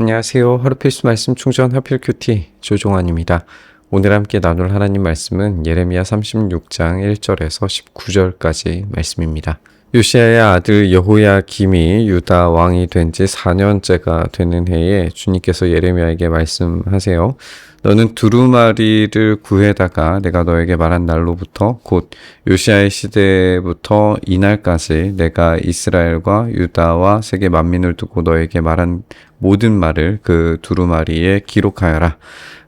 안녕하세요. 하루 필수 말씀 충전 하필 큐티 조종환입니다. 오늘 함께 나눌 하나님 말씀은 예레미야 36장 1절에서 19절까지 말씀입니다. 요시아의 아들 여호야 김이 유다 왕이 된 지 4년째가 되는 해에 주님께서 예레미야에게 말씀하세요. 너는 두루마리를 구해다가 내가 너에게 말한 날로부터 곧 요시아의 시대부터 이날까지 내가 이스라엘과 유다와 세계 만민을 두고 너에게 말한 모든 말을 그 두루마리에 기록하여라.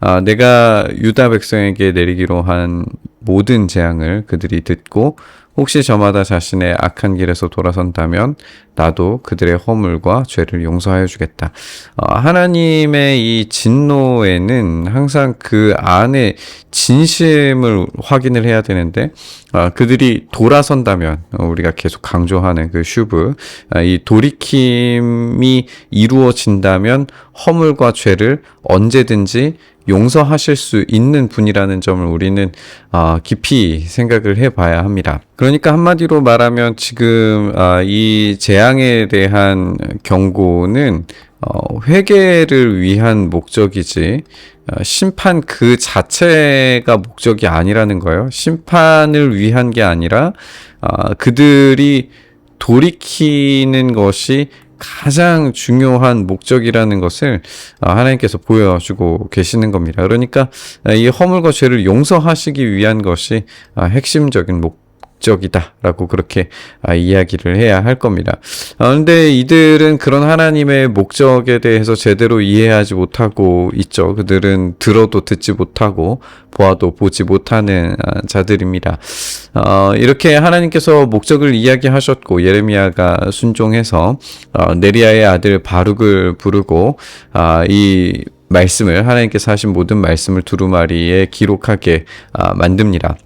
아, 내가 유다 백성에게 내리기로 한 모든 재앙을 그들이 듣고 혹시 저마다 자신의 악한 길에서 돌아선다면 나도 그들의 허물과 죄를 용서하여 주겠다. 어, 하나님의 이 진노에는 항상 그 안에 진심을 확인을 해야 되는데 어, 그들이 돌아선다면 어, 우리가 계속 강조하는 그 슈브 아, 이 돌이킴이 이루어진다면 허물과 죄를 언제든지 용서하실 수 있는 분이라는 점을 우리는 아, 깊이 생각을 해봐야 합니다. 그러니까 한마디로 말하면 지금 아, 이 재앙에 대한 경고는 어, 회개를 위한 목적이지 어, 심판 그 자체가 목적이 아니라는 거예요. 심판을 위한 게 아니라 아, 그들이 돌이키는 것이 가장 중요한 목적이라는 것을 아, 하나님께서 보여주고 계시는 겁니다. 그러니까 이 허물과 죄를 용서하시기 위한 것이 아, 핵심적인 목 적이다라고 그렇게 아, 이야기를 해야 할 겁니다. 아, 근데 이들은 그런 하나님의 목적에 대해서 제대로 이해하지 못하고 있죠. 그들은 들어도 듣지 못하고 보아도 보지 못하는 아, 자들입니다. 어, 이렇게 하나님께서 목적을 이야기하셨고 예레미야가 순종해서 어, 네리아의 아들 바룩을 부르고 아, 이 말씀을 하나님께서 하신 모든 말씀을 두루마리에 기록하게 아, 만듭니다.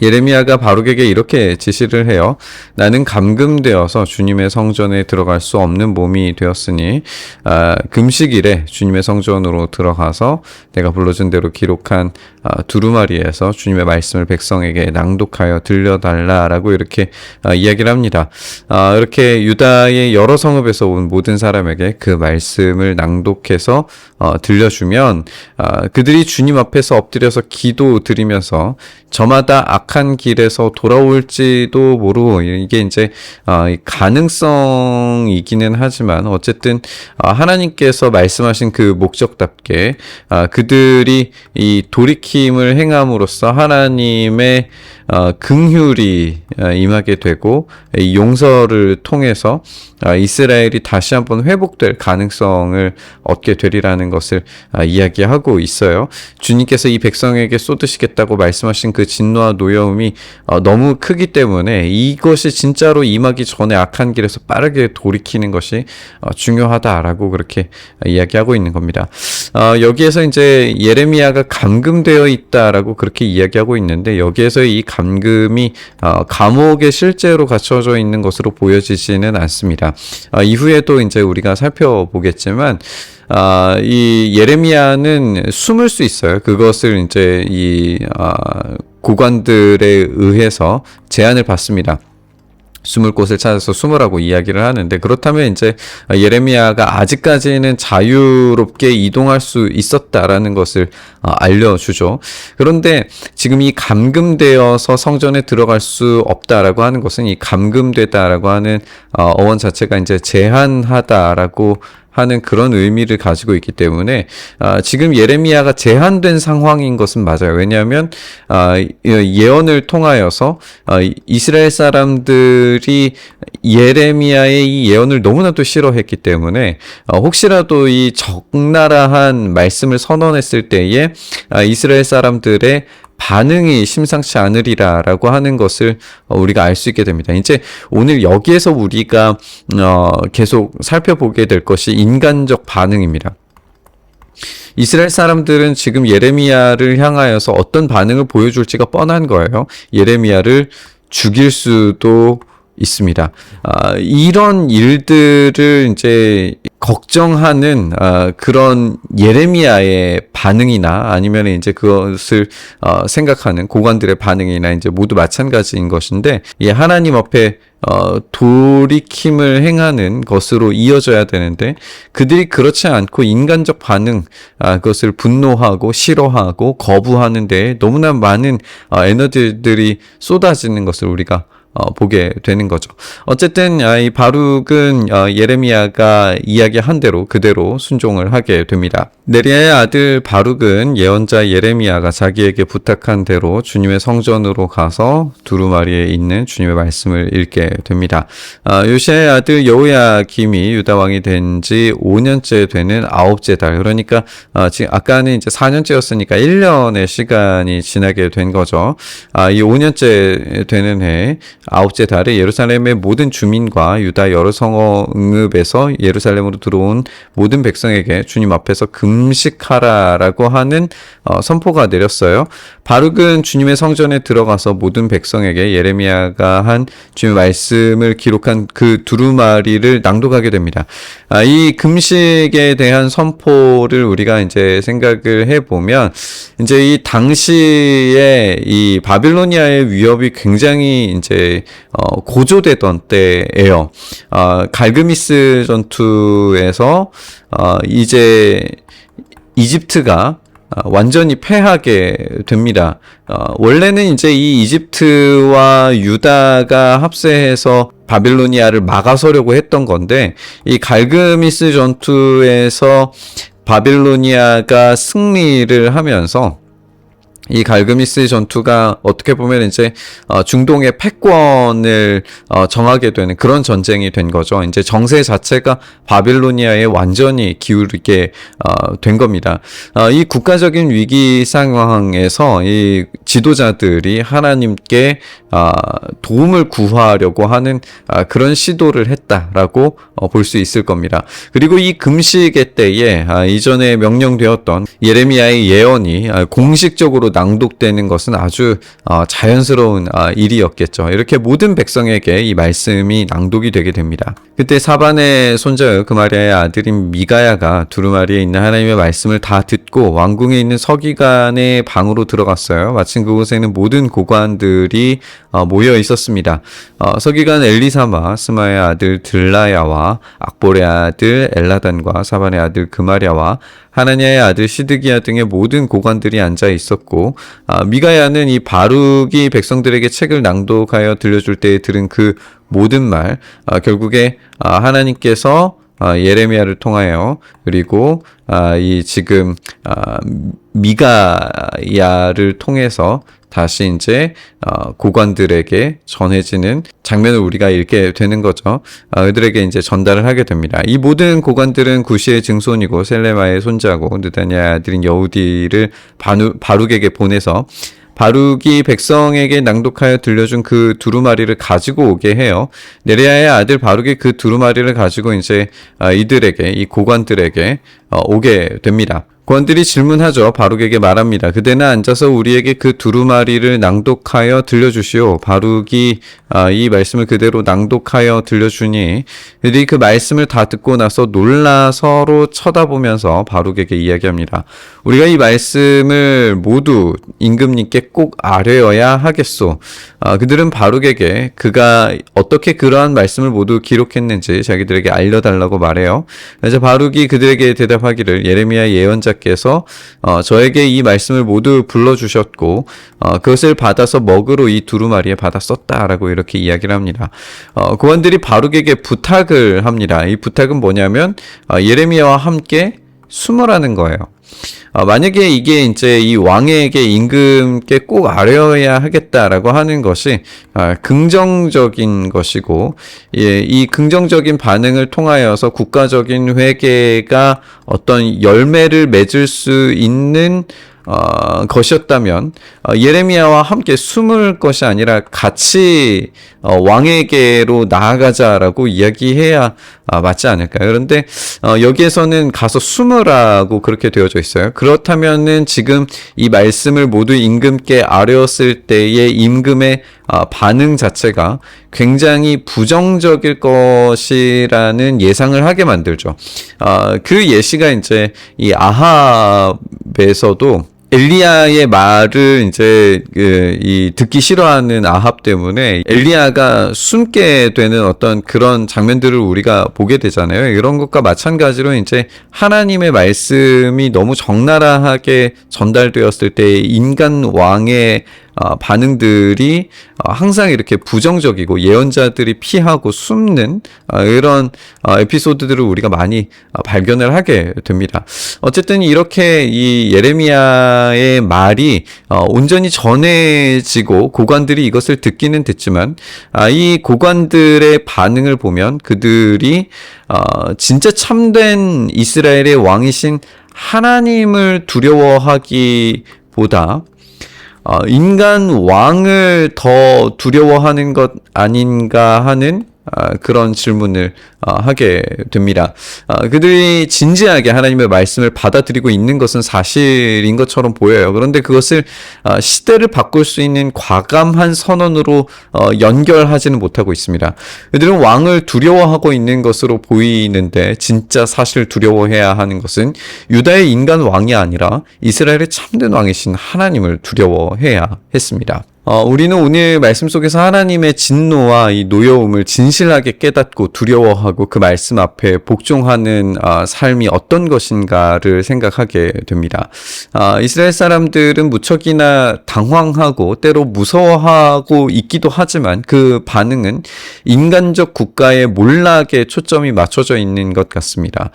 예레미야가 바룩에게 이렇게 지시를 해요. 나는 감금되어서 주님의 성전에 들어갈 수 없는 몸이 되었으니 아, 금식일에 주님의 성전으로 들어가서 내가 불러준 대로 기록한 아, 두루마리에서 주님의 말씀을 백성에게 낭독하여 들려달라라고 이렇게 아, 이야기를 합니다. 아, 이렇게 유다의 여러 성읍에서 온 모든 사람에게 그 말씀을 낭독해서 어, 들려주면 아, 그들이 주님 앞에서 엎드려서 기도 드리면서 저마다 악한 길에서 돌아올지도 모르고 이게 이제 아, 가능성이기는 하지만 어쨌든 아, 하나님께서 말씀하신 그 목적답게 아, 그들이 이 돌이 킴을 행함으로써 하나님의 어, 긍휼이 어, 임하게 되고 이 용서를 통해서 아, 이스라엘이 다시 한번 회복될 가능성을 얻게 되리라는 것을 아, 이야기하고 있어요. 주님께서 이 백성에게 쏟으시겠다고 말씀하신 그 진노와 노여움이 어, 너무 크기 때문에 이것이 진짜로 임하기 전에 악한 길에서 빠르게 돌이키는 것이 어, 중요하다라고 그렇게 이야기하고 있는 겁니다. 어, 여기에서 이제 예레미야가 감금되어 있다라고 그렇게 이야기하고 있는데 여기에서 이 감 금이 어, 감옥에 실제로 갇혀져 있는 것으로 보여지지는 않습니다. 어, 이후에도 이제 우리가 살펴보겠지만 아, 이 예레미야는 숨을 수 있어요. 그것을 이제 이 아, 고관들에 의해서 제안을 받습니다. 숨을 곳을 찾아서 숨으라고 이야기를 하는데 그렇다면 이제 예레미야가 아직까지는 자유롭게 이동할 수 있었다라는 것을 어, 알려주죠. 그런데 지금 이 감금되어서 성전에 들어갈 수 없다라고 하는 것은 이 감금되다라고 하는 어, 어원 자체가 이제 제한하다라고 하는 그런 의미를 가지고 있기 때문에 아, 지금 예레미야가 제한된 상황인 것은 맞아요. 왜냐하면 아, 예언을 통하여서 아, 이스라엘 사람들이 예레미야의 이 예언을 너무나도 싫어했기 때문에 어, 혹시라도 이 적나라한 말씀을 선언했을 때에 아, 이스라엘 사람들의 반응이 심상치 않으리라라고 하는 것을 어, 우리가 알 수 있게 됩니다. 이제 오늘 여기에서 우리가 어 계속 살펴보게 될 것이 인간적 반응입니다. 이스라엘 사람들은 지금 예레미야를 향하여서 어떤 반응을 보여줄지가 뻔한 거예요. 예레미야를 죽일 수도 있습니다. 아, 이런 일들을 이제 걱정하는 아, 그런 예레미야의 반응이나 아니면 이제 그것을 어, 생각하는 고관들의 반응이나 이제 모두 마찬가지인 것인데 이 하나님 앞에 어, 돌이킴을 행하는 것으로 이어져야 되는데 그들이 그렇지 않고 인간적 반응 아, 그것을 분노하고 싫어하고 거부하는데 너무나 많은 어, 에너지들이 쏟아지는 것을 우리가 어, 보게 되는 거죠. 어쨌든 아, 이 바룩은 어, 예레미야가 이야기한 대로 그대로 순종을 하게 됩니다. 네리아의 아들 바룩은 예언자 예레미야가 자기에게 부탁한 대로 주님의 성전으로 가서 두루마리에 있는 주님의 말씀을 읽게 됩니다. 아, 요시아의 아들 여호야김이 유다 왕이 된 지 5년째 되는 아홉째 달 그러니까 아, 지금 아까는 이제 4년째였으니까 1년의 시간이 지나게 된 거죠. 아, 이 5년째 되는 해 아홉째 달에 예루살렘의 모든 주민과 유다 여러 성어 응읍에서 예루살렘으로 들어온 모든 백성에게 주님 앞에서 금식하라라고 하는 어, 선포가 내렸어요. 바룩은 주님의 성전에 들어가서 모든 백성에게 예레미야가 한 주님의 말씀을 기록한 그 두루마리를 낭독하게 됩니다. 아, 이 금식에 대한 선포를 우리가 이제 생각을 해 보면 이제 이 당시에 이 바빌로니아의 위협이 굉장히 이제 어, 고조되던 때예요. 어, 갈그미스 전투에서 어, 이제 이집트가 어, 완전히 패하게 됩니다. 어, 원래는 이제 이 이집트와 유다가 합세해서 바빌로니아를 막아서려고 했던 건데 이 갈그미스 전투에서 바빌로니아가 승리를 하면서 이 갈그미스 전투가 어떻게 보면 이제 어, 중동의 패권을 어, 정하게 되는 그런 전쟁이 된 거죠. 이제 정세 자체가 바빌로니아에 완전히 기울게 어, 된 겁니다. 어, 이 국가적인 위기 상황에서 이 지도자들이 하나님께 아, 도움을 구하려고 하는 아, 그런 시도를 했다라고 어, 볼수 있을 겁니다. 그리고 이 금식의 때에 아, 이전에 명령되었던 예레미야의 예언이 아, 공식적으로 낭독되는 것은 아주 어, 자연스러운 아, 일이었겠죠. 이렇게 모든 백성에게 이 말씀이 낭독이 되게 됩니다. 그때 사반의 손자의 그마리아의 아들인 미가야가 두루마리에 있는 하나님의 말씀을 다 듣고 왕궁에 있는 서기관의 방으로 들어갔어요. 마침 그곳에는 모든 고관들이 어, 모여 있었습니다. 어, 서기관 엘리사마, 스마의 아들 들라야와 악볼의 아들 엘라단과 사반의 아들 그마리아와 하나냐의 아들 시드기야 등의 모든 고관들이 앉아 있었고 아, 미가야는 이 바룩이 백성들에게 책을 낭독하여 들려줄 때에 들은 그 모든 말 아, 결국에 아, 하나님께서 아, 예레미야를 통하여 그리고 아, 이 지금 아, 미가야를 통해서 다시 이제 어, 고관들에게 전해지는 장면을 우리가 읽게 되는 거죠. 어, 그들에게 이제 전달을 하게 됩니다. 이 모든 고관들은 구시의 증손이고 셀레마의 손자고 느다니아의 아들인 여우디를 바누, 바룩에게 보내서 바룩이 백성에게 낭독하여 들려준 그 두루마리를 가지고 오게 해요. 네레아의 아들 바룩이 그 두루마리를 가지고 이제 아, 이들에게 이 고관들에게 어, 오게 됩니다. 고관들이 질문하죠. 바룩에게 말합니다. 그대는 앉아서 우리에게 그 두루마리를 낭독하여 들려주시오. 바룩이 아, 이 말씀을 그대로 낭독하여 들려주니 그들이 그 말씀을 다 듣고 나서 놀라 서로 쳐다보면서 바룩에게 이야기합니다. 우리가 이 말씀을 모두 임금님께 꼭 아뢰어야 하겠소. 아, 그들은 바룩에게 그가 어떻게 그러한 말씀을 모두 기록했는지 자기들에게 알려달라고 말해요. 그래서 바룩이 그들에게 대답 하기를 예레미야 예언자께서 어, 저에게 이 말씀을 모두 불러 주셨고 어, 그것을 받아서 먹으로 이 두루마리에 받아 썼다라고 이렇게 이야기를 합니다. 어, 고관들이 바룩에게 부탁을 합니다. 이 부탁은 뭐냐면 어, 예레미야와 함께 숨으라는 거예요. 어, 만약에 이게 이제 이 왕에게 임금 께 꼭 아뢰어야 하겠다라고 하는 것이 아, 긍정적인 것이고 예, 이 긍정적인 반응을 통하여서 국가적인 회계가 어떤 열매를 맺을 수 있는 어, 것이었다면 어, 예레미야와 함께 숨을 것이 아니라 같이 어, 왕에게로 나아가자라고 이야기해야 아, 맞지 않을까요? 그런데 어, 여기에서는 가서 숨으라고 그렇게 되어져 있어요. 그렇다면은 지금 이 말씀을 모두 임금께 아뢰었을 때의 임금의 아, 반응 자체가 굉장히 부정적일 것이라는 예상을 하게 만들죠. 아, 그 예시가 이제 이 아합에서도 엘리야의 말을 이제 그, 이 듣기 싫어하는 아합 때문에 엘리야가 숨게 되는 어떤 그런 장면들을 우리가 보게 되잖아요. 이런 것과 마찬가지로 이제 하나님의 말씀이 너무 적나라하게 전달되었을 때 인간 왕의 어, 반응들이 어, 항상 이렇게 부정적이고 예언자들이 피하고 숨는 어, 이런 어, 에피소드들을 우리가 많이 어, 발견을 하게 됩니다. 어쨌든 이렇게 이 예레미야의 말이 어, 온전히 전해지고 고관들이 이것을 듣기는 됐지만 아, 이 고관들의 반응을 보면 그들이 어, 진짜 참된 이스라엘의 왕이신 하나님을 두려워하기 보다 어, 인간 왕을 더 두려워하는 것 아닌가 하는 아, 그런 질문을 어, 하게 됩니다. 어, 그들이 진지하게 하나님의 말씀을 받아들이고 있는 것은 사실인 것처럼 보여요. 그런데 그것을 어, 시대를 바꿀 수 있는 과감한 선언으로 어, 연결하지는 못하고 있습니다. 그들은 왕을 두려워하고 있는 것으로 보이는데 진짜 사실 두려워해야 하는 것은 유다의 인간 왕이 아니라 이스라엘의 참된 왕이신 하나님을 두려워해야 했습니다. 어, 우리는 오늘 말씀 속에서 하나님의 진노와 이 노여움을 진실하게 깨닫고 두려워하고 그 말씀 앞에 복종하는 어, 삶이 어떤 것인가를 생각하게 됩니다. 어, 이스라엘 사람들은 무척이나 당황하고 때로 무서워하고 있기도 하지만 그 반응은 인간적 국가의 몰락에 초점이 맞춰져 있는 것 같습니다.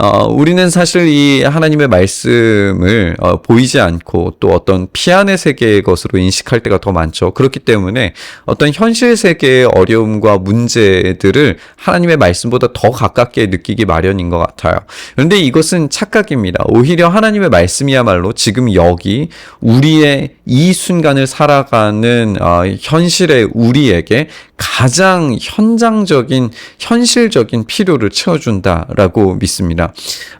어, 우리는 사실 이 하나님의 말씀을 어, 보이지 않고 또 어떤 피안의 세계의 것으로 인식할 때가 더 많죠. 그렇기 때문에 어떤 현실 세계의 어려움과 문제들을 하나님의 말씀보다 더 가깝게 느끼기 마련인 것 같아요. 그런데 이것은 착각입니다. 오히려 하나님의 말씀이야말로 지금 여기 우리의 이 순간을 살아가는 어, 현실의 우리에게 가장 현장적인 현실적인 필요를 채워준다라고 믿습니다.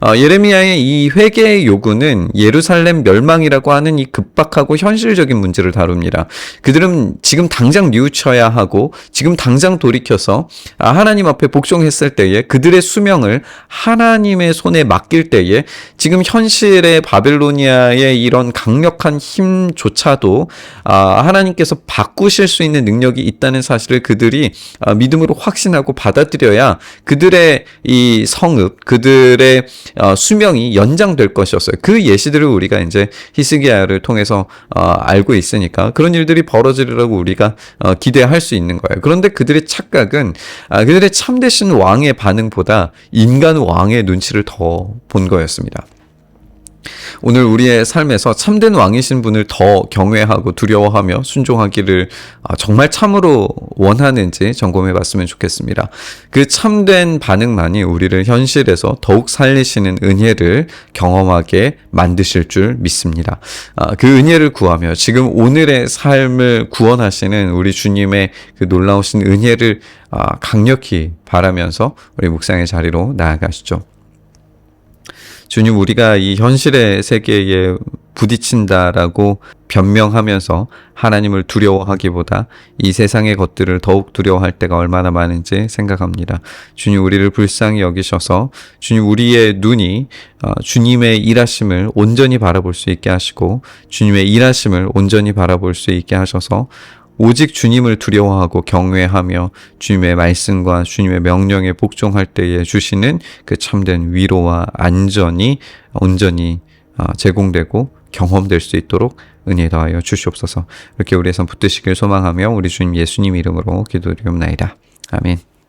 어, 예레미야의 이 회개의 요구는 예루살렘 멸망이라고 하는 이 급박하고 현실적인 문제를 다룹니다. 그들은 지금 당장 뉘우쳐야 하고 지금 당장 돌이켜서 아, 하나님 앞에 복종했을 때에 그들의 수명을 하나님의 손에 맡길 때에 지금 현실의 바벨로니아의 이런 강력한 힘조차도 아, 하나님께서 바꾸실 수 있는 능력이 있다는 사실을 그들이 아, 믿음으로 확신하고 받아들여야 그들의 이 성읍, 그들 의 어, 수명이 연장될 것이었어요. 그 예시들을 우리가 이제 히스기야를 통해서 어, 알고 있으니까 그런 일들이 벌어지리라고 우리가 어, 기대할 수 있는 거예요. 그런데 그들의 착각은 아, 그들의 참되신 왕의 반응보다 인간 왕의 눈치를 더 본 거였습니다. 오늘 우리의 삶에서 참된 왕이신 분을 더 경외하고 두려워하며 순종하기를 아, 정말 참으로 원하는지 점검해 봤으면 좋겠습니다. 그 참된 반응만이 우리를 현실에서 더욱 살리시는 은혜를 경험하게 만드실 줄 믿습니다. 아, 그 은혜를 구하며 지금 오늘의 삶을 구원하시는 우리 주님의 그 놀라우신 은혜를 아, 강력히 바라면서 우리 묵상의 자리로 나아가시죠. 주님, 우리가 이 현실의 세계에 부딪힌다라고 변명하면서 하나님을 두려워하기보다 이 세상의 것들을 더욱 두려워할 때가 얼마나 많은지 생각합니다. 주님, 우리를 불쌍히 여기셔서 주님, 우리의 눈이 어, 주님의 일하심을 온전히 바라볼 수 있게 하시고 주님의 일하심을 온전히 바라볼 수 있게 하셔서 오직 주님을 두려워하고 경외하며 주님의 말씀과 주님의 명령에 복종할 때에 주시는 그 참된 위로와 안전이 온전히 어, 제공되고 경험될 수 있도록 은혜 더하여 주시옵소서. 이렇게 우리의 선 붙드시길 소망하며 우리 주님 예수님 이름으로 기도드리옵나이다. 아멘.